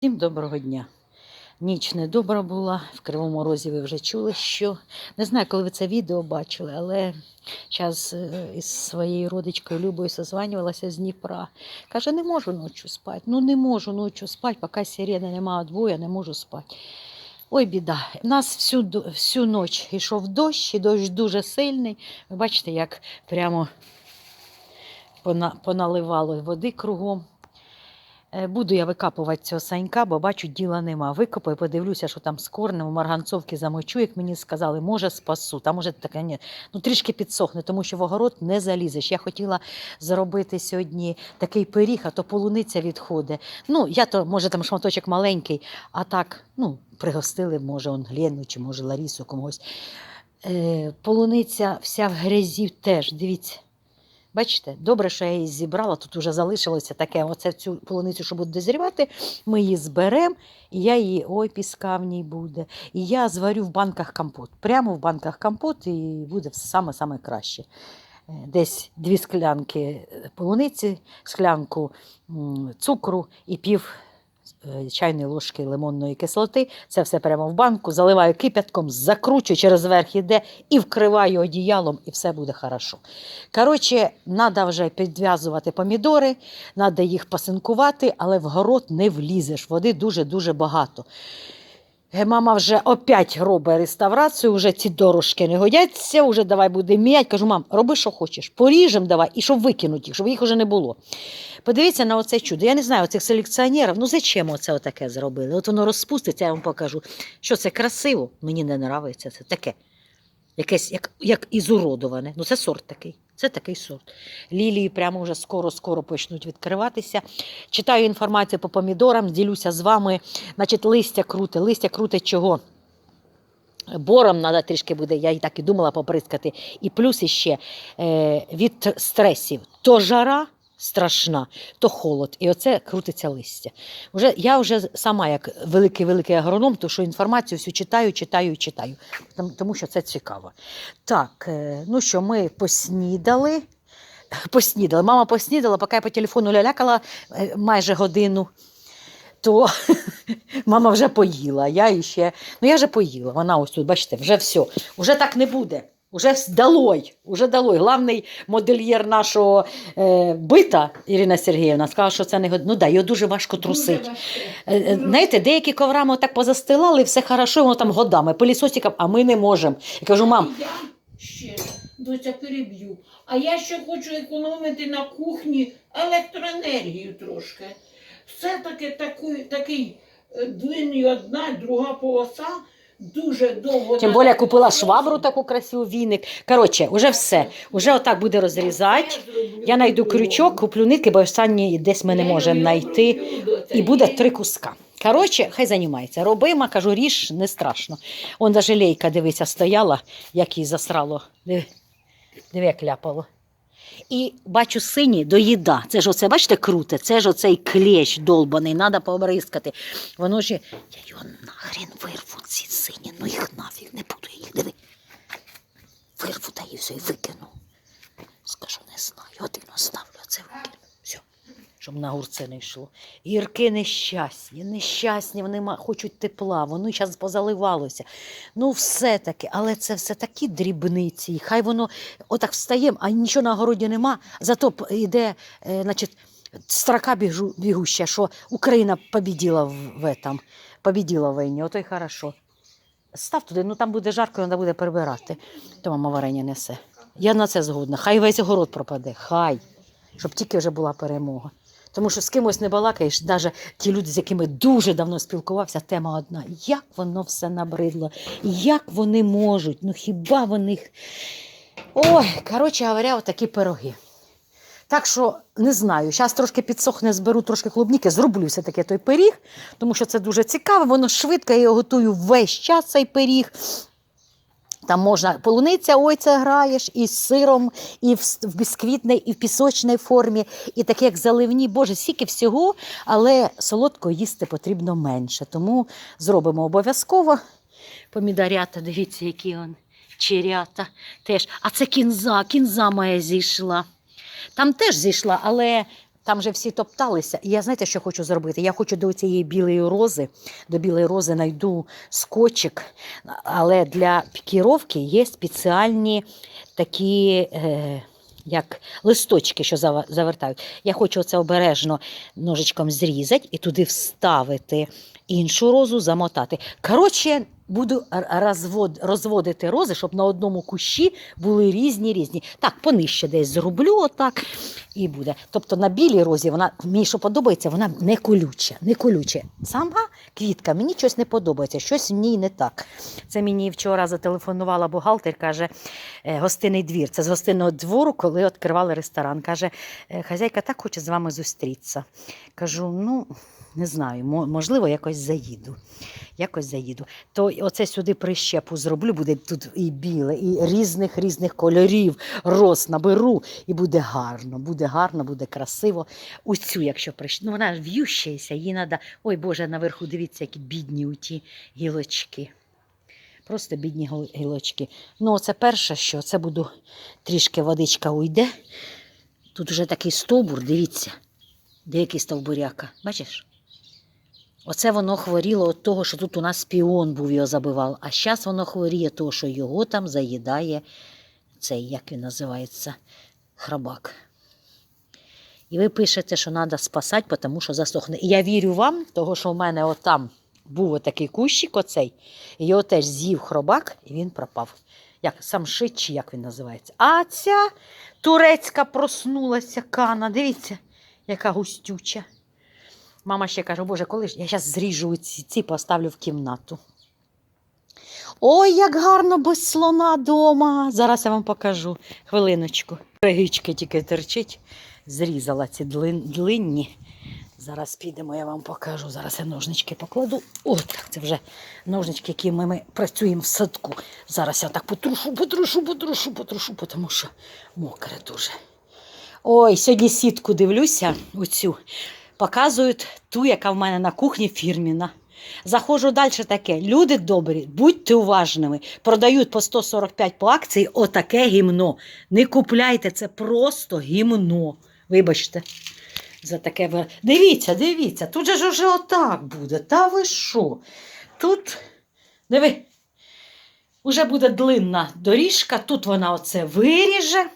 Всім доброго дня. Ніч недобра була, в Кривому Розі ви вже чули, що не знаю, коли ви це відео бачили, але час із своєю родичкою Любою созванювалася з Дніпра. Каже, не можу ночі спати. Ну не можу ночі спати, поки сирени немає двоє, не можу спати. Ой, біда. У нас всю, всю ніч йшов дощ, і дощ дуже сильний. Ви бачите, як прямо поналивало води кругом. Е, Буду я викапувати цього санька, бо бачу, діла нема. Викопаю, подивлюся, що там з корнем, у марганцовки замочу, як мені сказали, може спасу. Там може таке ні. Ну трішки підсохне, тому що в огород не залізеш. Я хотіла зробити сьогодні такий пиріг, а то полуниця відходить. Ну, я то, може, там шматочок маленький, а так, ну, пригостили, може, он Глену чи може Ларісу комусь. Е, полуниця вся в грязі теж, дивіться. Бачите, добре, що я її зібрала. Тут вже залишилося таке. Оце цю полуницю, що буде дозрівати, ми її зберемо, і я її, ой, піска в ній буде. І я зварю в банках компот. Прямо в банках компот, і буде саме-саме краще. Е, Десь дві склянки е, полуниці, склянку цукру і пів чайної ложки лимонної кислоти. Це все прямо в банку, заливаю кипятком, закручую через верх іде і вкриваю одіялом, і все буде хорошо. Коротше, треба вже підв'язувати помідори, треба їх пасинкувати, але в город не влізеш. Води дуже-дуже багато. Е, Мама вже опять робить реставрацію, вже ці дорожки не годяться, вже давай буде м'ять. Кажу, мам, роби, що хочеш, поріжем давай, і щоб викинути їх, щоб їх вже не було. Подивіться на оце чудо. Я не знаю, цих селекціонерів, ну зачем оце отаке зробили? От воно розпуститься, я вам покажу. Що це красиво? Мені не подобається це таке. Якесь як, як ізуродоване. Ну, це сорт такий. Це такий сорт. Лілії прямо вже скоро-скоро почнуть відкриватися. Читаю інформацію по помідорам, ділюся з вами. Значить, листя круте. Листя круте чого? Бором треба трішки буде, я і так і думала поприскати. І плюс іще е, від стресів то жара страшна, то холод. І оце крутиться листя. Уже, я вже сама, як великий-великий агроном, то що інформацію всю читаю, читаю і читаю, тому, що це цікаво. Так, е, ну що, ми поснідали. Поснідали. Мама поснідала, поки я по телефону лялякала е, майже годину. То мама вже поїла. Я іще, ну я вже поїла. Вона ось тут, бачите, вже все. Уже так не буде. Уже далой, уже далой. Главний модельєр нашого е, бита Ірина Сергіївна сказала, що це не год- Ну да, його дуже важко трусити. Е, е, Знаєте, деякі коврами так позастилали, все хорошо, воно там годами, пилісосиком, а ми не можемо. Я кажу, мам, Я ще доця переб'ю. А я ще хочу економити на кухні електроенергію трошки. Все-таки такий, такий е, длинний одна, друга полоса дуже довго. тим більше купила швабру таку красиву віник. Коротше, уже все. Уже отак буде розрізати. Я знайду крючок, куплю нитки, бо останні десь ми не можемо знайти. І буде три куска. Коротше, хай займається. Робима, кажу, ріж, не страшно. Он даже лейка, дивися, стояла, як їй засрало. Диви, диви як ляпало. І бачу сині доїда. Це ж оце, бачите, круте, це ж оцей клещ долбаний, треба побризкати. Воно ж, я його нахрен вирву, ці сині, ну їх нафіг, не буду їх, диви. Вирву та і все, і викину. Скажу, не знаю, один оставлю, а це викину. Все щоб на гурце не йшло. Гірки нещасні, нещасні, вони хочуть тепла, воно зараз позаливалося. Ну, все-таки, але це все такі дрібниці. Хай воно отак встає, а нічого на городі нема. Зато йде, е, значить, строка біжу, бігуща, що Україна побіділа в, в этом, побіділа в війні, ото й хорошо. Став туди, ну там буде жарко, треба буде прибирати. То мама варення несе. Я на це згодна. Хай весь огород пропаде, хай. Щоб тільки вже була перемога. Тому що з кимось не балакаєш, навіть ті люди, з якими дуже давно спілкувався, тема одна. Як воно все набридло, як вони можуть, ну хіба вони. Ой, коротше говоря, отакі пироги. Так що не знаю, зараз трошки підсохне, зберу трошки клубніки, зроблю все-таки той пиріг, тому що це дуже цікаво, воно швидко, я його готую весь час цей пиріг. Там можна полуниця, ой, це граєш, і з сиром, і в, бісквітній, і в пісочній формі, і таке, як заливні. Боже, стільки всього, але солодко їсти потрібно менше. Тому зробимо обов'язково. Помідорята, дивіться, які он черята теж. А це кінза, кінза моя зійшла. Там теж зійшла, але там же всі топталися. І я знаєте, що хочу зробити? Я хочу до цієї білої рози, до білої рози знайду скотчик, але для пікіровки є спеціальні такі. Е, як листочки, що завертають. Я хочу це обережно ножичком зрізати і туди вставити іншу розу, замотати. Коротше, буду розвод, розводити рози, щоб на одному кущі були різні різні. Так, понижче десь зроблю отак і буде. Тобто на білій розі вона мені що подобається, вона не колюча, не колюча. Сама квітка, мені щось не подобається, щось в ній не так. Це мені вчора зателефонувала бухгалтер, каже, е, гостинний двір. Це з гостинного двору, коли відкривали ресторан. Каже, «Е, хазяйка так хоче з вами зустрітися. Кажу, ну. Не знаю, можливо, якось заїду. Якось заїду. То оце сюди прищепу зроблю, буде тут і біле, і різних різних кольорів роз наберу, і буде гарно, буде гарно, буде красиво. Оцю, якщо прищ... ну вона в'ющається, їй треба. Ой Боже, наверху дивіться, які бідні у ті гілочки. Просто бідні гілочки. Ну, це перше, що це буду трішки водичка уйде. Тут вже такий стовбур, дивіться, деякий стовбуряка. Бачиш? Оце воно хворіло від того, що тут у нас піон був його забивав. А зараз воно хворіє, того, що його там заїдає цей, як він називається, храбак. І ви пишете, що треба спасати, тому що засохне. І я вірю вам, того, що в мене отам був отакий кущик, оцей, його теж з'їв хробак, і він пропав. Як самшит, чи як він називається. А ця турецька проснулася кана. Дивіться, яка густюча. Мама ще каже, боже, коли ж я зараз зріжу ці, ці поставлю в кімнату. Ой, як гарно без слона дома. Зараз я вам покажу. Хвилиночку. Регички тільки терчить. Зрізала ці длин, длинні. Зараз підемо, я вам покажу. Зараз я ножнички покладу. О, так, це вже ножнички, якими ми працюємо в садку. Зараз я так потрушу, потрушу, потрушу, потрушу, тому що мокре дуже. Ой, сьогодні сітку дивлюся, оцю. Показують ту, яка в мене на кухні фірміна. Заходжу далі таке. Люди добрі, будьте уважними. Продають по 145 по акції отаке гімно. Не купляйте, це просто гімно. Вибачте. За таке Дивіться, дивіться, тут же ж уже отак буде. Та ви що? Тут, диви, уже буде длинна доріжка, тут вона оце виріже.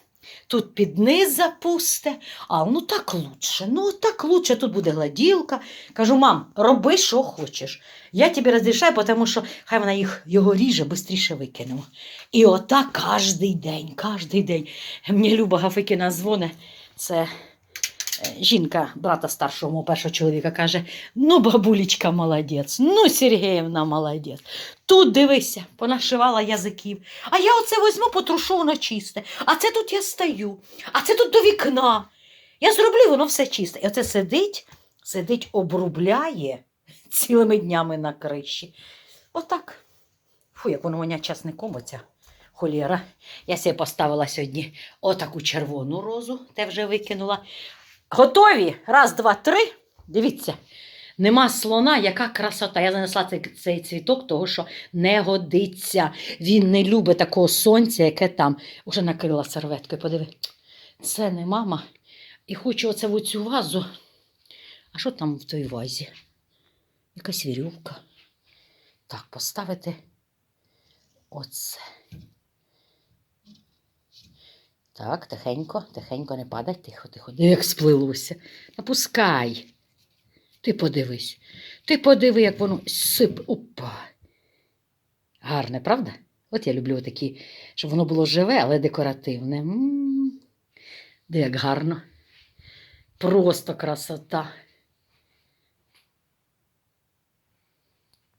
Тут під низ запусте, а ну так лучше, ну так лучше, тут буде гладілка. Кажу, мам, роби, що хочеш. Я тобі розрішаю, тому що хай вона їх його ріже, швидше викинемо. І отак кожний день, кожний день. Мені Люба Гафикіна дзвоне, це жінка брата старшого першого чоловіка каже: ну, бабулечка молодець, ну, Сергіївна молодець. Тут дивися, понашивала язиків. А я оце візьму, потрушу воно чисте. А це тут я стою, а це тут до вікна. Я зроблю, воно все чисте. І оце сидить, сидить, обрубляє цілими днями на криші. Отак. Фу, як воно мене часником, оця холєра. Я себе поставила сьогодні отаку червону розу, те вже викинула. Готові? Раз, два, три. Дивіться. Нема слона, яка красота. Я занесла цей, цей цвіток, того що не годиться. Він не любить такого сонця, яке там. Уже накрила серветкою. Подиви. Це не мама. І хочу оце в цю вазу. А що там в той вазі? Якась вірювка. Так, поставити оце. Так, тихенько, тихенько не падай, тихо, тихо. Диви, як сплилося. Напускай. Ти подивись. Ти подиви, як воно сип. Опа. Гарне, правда? От я люблю такі, щоб воно було живе, але декоративне. М. Де як гарно. Просто красота.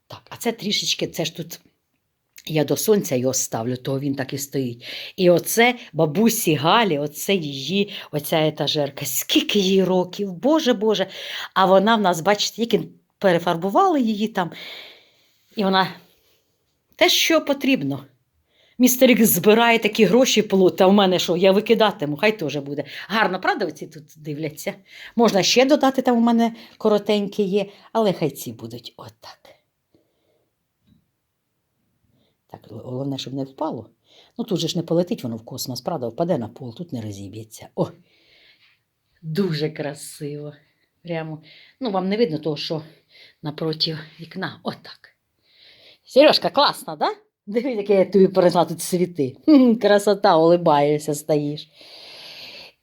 Так, а це трішечки, це ж тут. Я до сонця його ставлю, того він так і стоїть. І оце бабусі Галі, оце її, оця етажерка. Скільки їй років, Боже Боже. А вона в нас, бачите, тільки перефарбували її там. І вона те, що потрібно. Містер Ікс збирає такі гроші плут, а в мене що, я викидатиму, хай теж буде. Гарно, правда, оці тут дивляться? Можна ще додати, там у мене коротенькі є, але хай ці будуть отак. Так, головне, щоб не впало. Ну тут же ж не полетить воно в космос, правда, впаде на пол, тут не розіб'ється. О! Дуже красиво. Прямо, ну, вам не видно того, що напроти вікна. Отак. Сережка, класно, да? Дивись, яке я тобі принесла тут цвіти. Красота, улибаєшся, стоїш.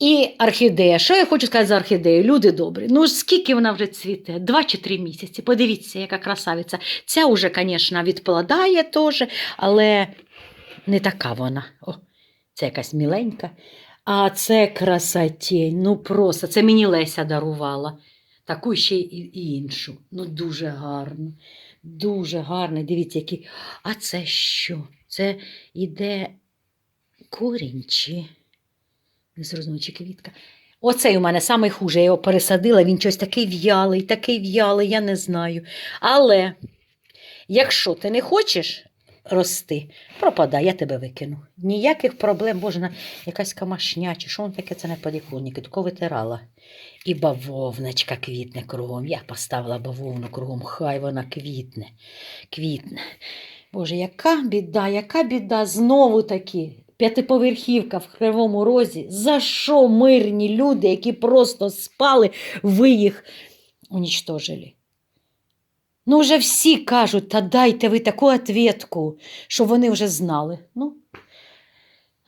І орхідея. Що я хочу сказати за орхідею? Люди добрі. Ну скільки вона вже цвіте? Два чи три місяці. Подивіться, яка красавиця. Ця вже, звісно, відпладає теж, але не така вона. О, це якась міленька. А це красотень. Ну просто це мені Леся дарувала. Таку ще і, іншу. Ну, дуже гарно. Дуже гарно. Дивіться, які. А це що? Це іде корінь чи. Не зрозуміло, чи квітка. Оцей у мене самий хуже, я його пересадила, він щось такий в'ялий, такий в'ялий, я не знаю. Але якщо ти не хочеш рости, пропадай, я тебе викину. Ніяких проблем, боже, на якась камашня, чи що воно таке, це не подіклонники, тако витирала. І бавовночка квітне кругом. Я поставила бавовну кругом, хай вона квітне, квітне. Боже, яка біда, яка біда, знову таки. П'ятиповерхівка в Кривому Розі. За що мирні люди, які просто спали, ви їх унічтожили? Ну, вже всі кажуть, та дайте ви таку ответку, що вони вже знали. Ну,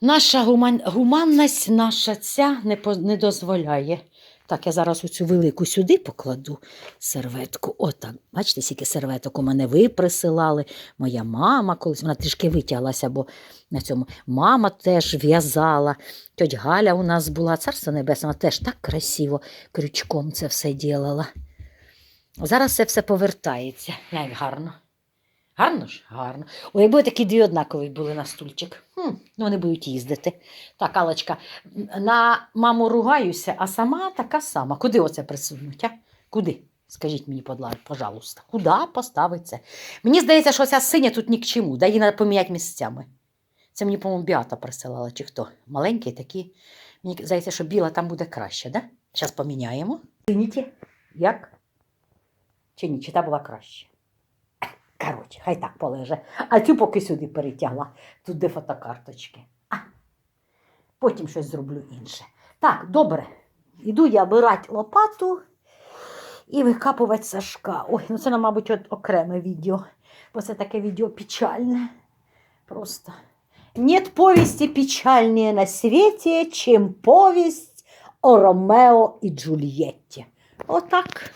наша гуман... гуманність наша ця не, по... не дозволяє. Так, я зараз оцю велику сюди покладу серветку. Отак. Бачите, скільки серветок у мене ви присилали. Моя мама колись, вона трішки витяглася, бо на цьому мама теж в'язала. Тьоть Галя у нас була, царство небесне, вона теж так красиво крючком це все ділала. Зараз це все повертається. Як гарно. Гарно ж? Гарно. Ой, якби такі дві однакові були на стульчик. Хм, ну вони будуть їздити. Так, Алочка, на маму ругаюся, а сама така сама. Куди оце присунуть? А? Куди? Скажіть мені, пожалуйста, куди поставити це? Мені здається, що ця синя тут ні к чому, да її треба поміняти місцями. Це мені, по-моєму, Біата присилала, чи хто? Маленький такі. Мені здається, що біла там буде краще, да? Зараз поміняємо. Синіті, як? Чи ні, чи та була краще? Коротше, хай так полеже. А цю поки сюди перетягла. Тут де фотокарточки. А, потім щось зроблю інше. Так, добре. Іду я брати лопату і викапувати Сашка. Ой, ну це, мабуть, от окреме відео. Бо це таке відео печальне. Просто. Нет повести печальнее на свете, чем повесть о Ромео и Джульетте. Отак.